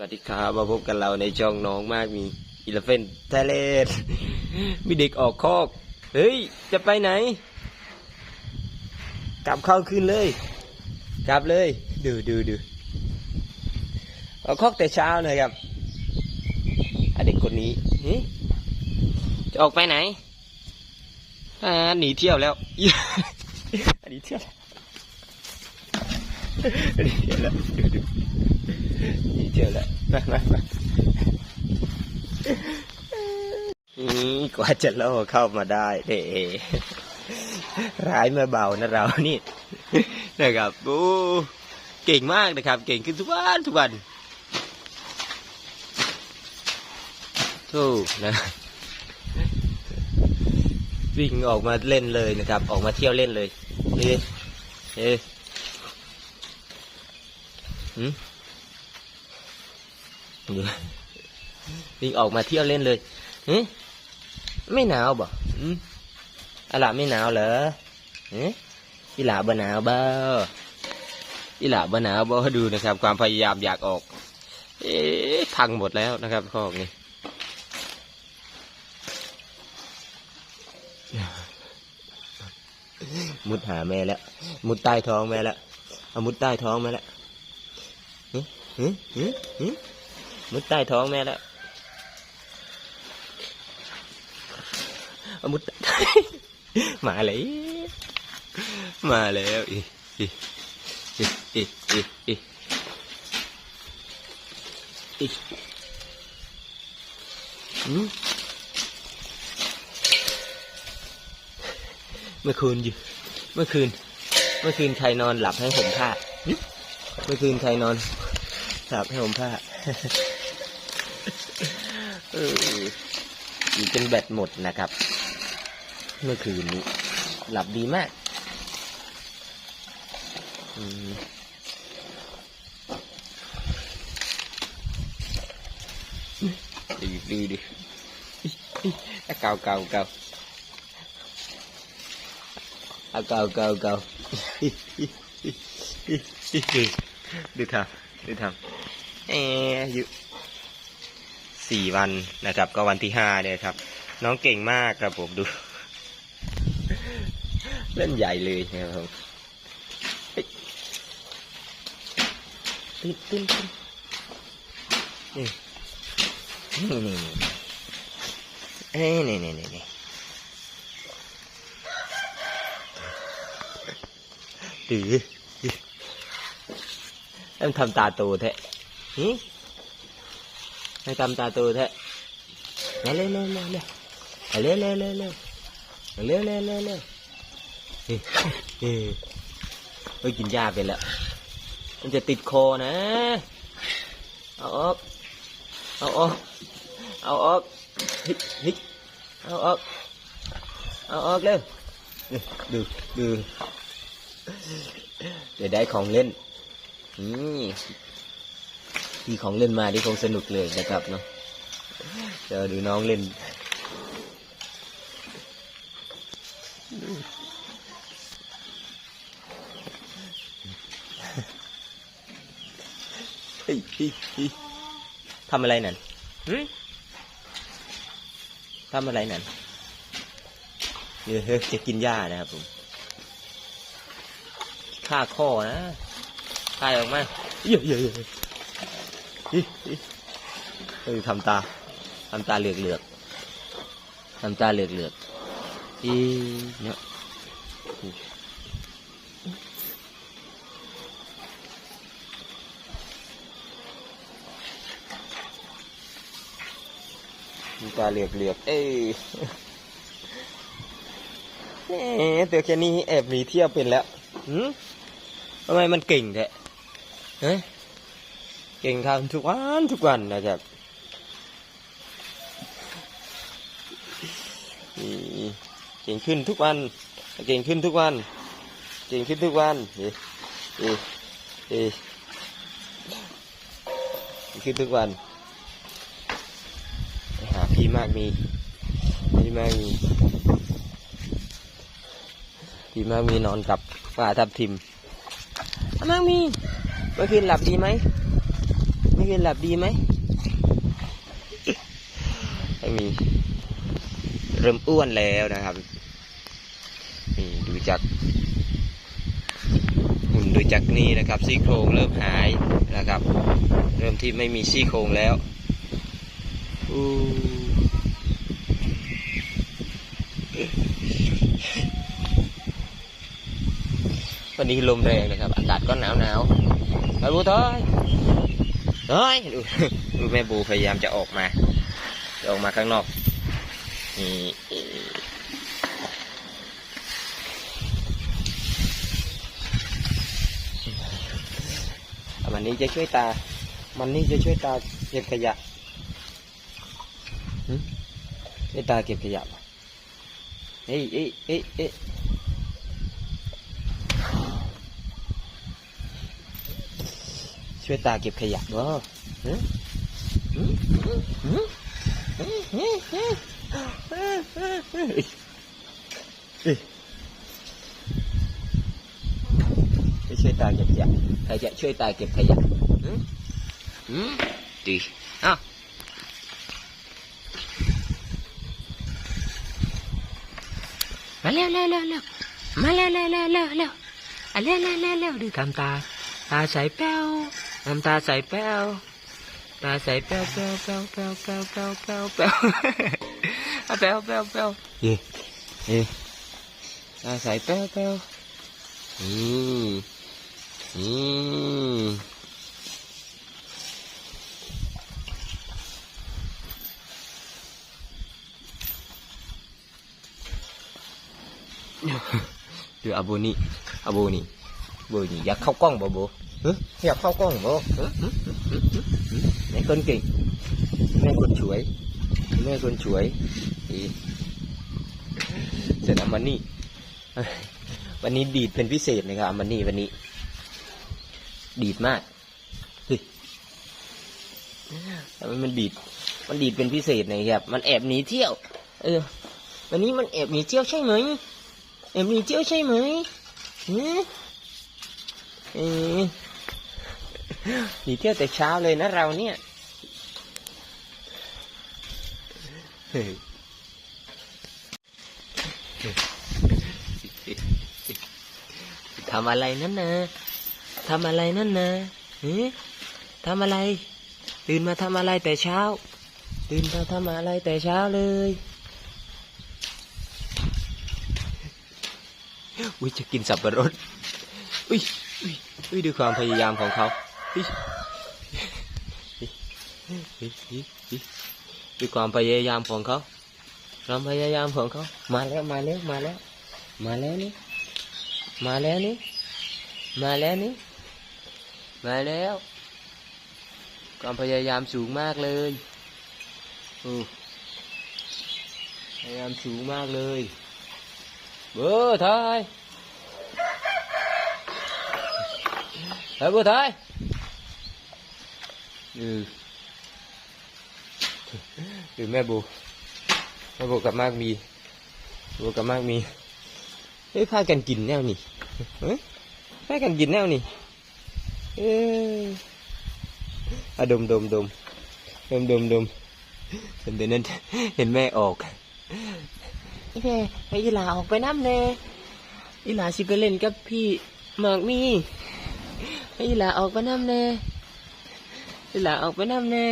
สวัสดีครับมาพบกันเราในช่องน้องมากมีอีเลฟเฟนไทเลนมีเด็กออกคอก เฮ้ย จะไปไหน กลับเข้าคืนเลย กลับเลย ดูดูดูออกคอกแต่เช้าเลยครับเด็กคนนี้จะออกไปไหนอ่าหนีเที่ยวแล้วหนีเที่ยวแล้วหนีเที่ยวแล้วดูดู นี่เจอแล้วมามามาอกว่าจะล่อเข้ามาได้เด้ร้ายมื่อเบานะเรานี่นะครับโอ้เก่งมากนะครับ เก่งขึ้นทุกวันทุกวันถูกนะวิ่งออกมาเล่นเลยนะครับ ออกมาเที่ยวเล่นเลยเอ๊ะเอ๊ะหืม วิ่งออกมาเที่ยวเล่นเลยหึไม่หนาวบ่อะล่ะไม่หนาวเหรอหึอีหลาบ่หนาวบ่อีหลาบ่หนาวบ่ดูนะครับ ความพยายามอยากออกเอ๊พังหมดแล้วนะครับข้อกนี้มุดหาแม่แล้ว มุดใต้ท้องแม่แล้วเอามุดใต้ท้องแม่แล้วหึหึหึหึ มุดใต้ท้องแม่แล้วมุดมาเลยมาแล้วอีอีอีอีอีอีอีเมื่อคืนอยู่ เมื่อคืน เมื่อคืนใครนอนหลับให้ผมผ้าเมื่อคืนใครนอนหลับให้ผมผ้า เอออยู่จนแบตหมดนะครับ เมื่อคืนนี้ หลับดีมากอืมดีดีดีอะเก่าเก่าเกาอะเก่าเก่าเก่าดูทำดูทำเอ๊ะอยู่ สี่วันนะครับ ก็วันที่ห้าเนี่ยครับ น้องเก่งมากครับผมดู เล่นใหญ่เลยนะครับผมเฮ้ยตื่นตื่นตื่นนี่นี่นี่เอ้ยนี่นี่นี่นี่ดื้อดื้อเริ่มทำตาโตแท้หืม ให้ทำตาตแท้เร็วเร็วเร็วเร็วเร็วเร็วเร็วเร็วเร็วเร็วเร็วเร็วเร็วเร็วเฮ้ยเฮ้ยเฮ้ยกินยาไปแล้วมันจะติดคอนะ เอาออก เอาออก เอาออกฮิฮิเอาออก เอาออกเร็วดูดูเดี๋ยวได้ของเล่นนี่ ที่ของเล่นมาที่คงสนุกเลยนะครับเนาะเดี๋ยวดูน้องเล่นเฮ้ยเฮ้ยเฮ้ยทำอะไรนั่นหึทำอะไรนั่นเดี๋ยวเฮ้ยจะกินหญ้านะครับผมฆ่าข้อนะฆ่าออกมาเยอะเยอะ เยอะอิอิเออทำตาทำตาเหลือกเหลือกทำตาเหลือกเหลือกอีเนี่ยทำตาเหลือกเหลือกเอ้ยแหมตัวแค่นี้แอบหนีเที่ยวเป็นแล้วหืมทำไมมันเก่งแท้เฮ้ย เก่งทำทุกวันทุกวันนะครับเก่งขึ้นทุกวัน เก่งขึ้นทุกวัน เก่งขึ้นทุกวันเอ๊ะเอ๊ะเอ๊ะเก่งขึ้นทุกวันหาพี่มากมีพี่มากมีพี่มากมีนอนกับป่าทับทิมมากมีเมื่อคืนหลับดีไหม ยนหลับดีไหมไม่มี เริ่มอ้วนแล้วนะครับนี่ดูจากหุ่นดูจากนี่นะครับซี่โครงเริ่มหายนะครับ เริ่มที่ไม่มีซี่โครงแล้วอู้วันนี้ลมแรงนะครับ อากาศก็หนาวหนาวไปบูเถอย เฮ้ยดูดูแม่บูพยายามจะออกมาจะออกมาข้างนอกนี่มันนี้จะช่วยตา มันนี่จะช่วยตาเก็บขยะช่วยตาเก็บขยะเอ้ยเอ้ยเอ้ยเอ้ย ช่วยตาเก็บขยะบ่ไปช่วยตาเก็บขยะใครจะช่วยตาเก็บขยะดีอ้าวมาเร็วเร็วเร็วเร็วมาเร็วเร็วเร็วเร็วเร็วเร็วเร็วเร็วดูทำตาตาใสแป้ว ทำตาใสแป้วตาใสแป้วแป้วแป้วแป้วแป้วแป้วแป้วแป้วอะแป้วแป้วแป้วเย่เย่ตาใสแป้วแป้วอืมอืมดูอาโบนี่อาโบนี่โบนี่อยากเข้ากล้องบ่บฮะอยากเข้ากล้องบ่แม่คนเก่งแม่คนสวยแม่คนสวยอีเสร็จแล้วมันนี่วันนี้ดีดเป็นพิเศษนะครับมันนี่วันนี้ ดีดมากเฮ้ยมมันดีด มันดีดเป็นพิเศษนะครับ มันแอบหนีเที่ยว เออ วันนี้มันแอบหนีเที่ยวใช่ไหมแอบหนีเที่ยวใช่ไหมฮะเออ หนีเที่ยวแต่เช้าเลยนะเราเนี่ยเฮ้ยทำอะไรนั่นนะทำอะไรนั่นนะเฮ้ทำอะไร ตื่นมาทำอะไรแต่เช้า ตื่นมาทำอะไรแต่เช้าเลยอุ้ยจะกินสับปะรดอุ้ย อุ้ยดูความพยายามของเขาดูความพยายามของเขาความพยายามของเขา มาแล้วมาแล้วมาแล้ว มาแล้วนี่ มาแล้วนี่ มาแล้วนี่ มาแล้ว ความพยายามสูงมากเลยโอ้พยายามสูงมากเลย เบอร์ไทย เฮ้ยบัวไทยอืออือแม่บูแม่บูกับมากมีบูกับมากมีเฮ้ยพากันกินแนวนี่เฮ้ยพากันกินแนวนี่เอ้ยอะดมดมดมดมดมดมเห็นเดี๋ยวนั้นเห็นแม่ออกนี่แม่ให้ยีหลาออกไปน้ำเน่ยีหลาสิไปเล่นกับพี่หมากมี ให้อีหลาออกไปน้ำแน่อีหลาออกไปน้ำแน่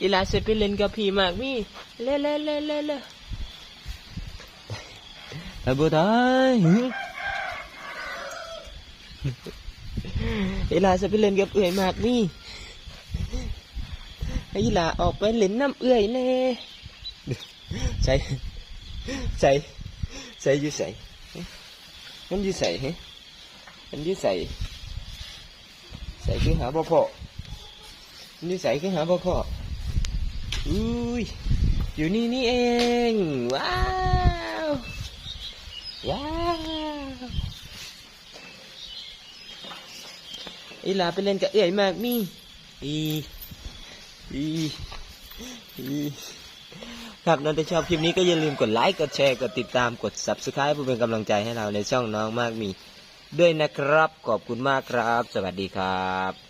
อีหลาเสร็จไปเล่นกับพี่มากมี่เล่เล่เล่เล่เล่ไปบัวไทยอีหลาเสร็จไปเล่นกับเอื่อยมากมี่ให้อีหลาออกไปเล่นน้ำเอื่อยแน่ใส่ใส่ใส่อยู่ใส่มันอยู่ใส่ฮะ anh với sậy sậy cái hả bò phọ anh với sậy cái hả bò phọ ui อยู่นี่นี่เอง ว้าว ว้าวอีหลาไปเล่นกับเอ๋ยมากมี่อีอีอีครับน้องถ้าชอบคลิปนี้ก็อย่าลืมกดไลค์ กดแชร์ กดติดตาม กด subscribe เพื่อเป็นกำลังใจให้เราในช่องน้องมากมี ด้วยนะครับ ขอบคุณมากครับ สวัสดีครับ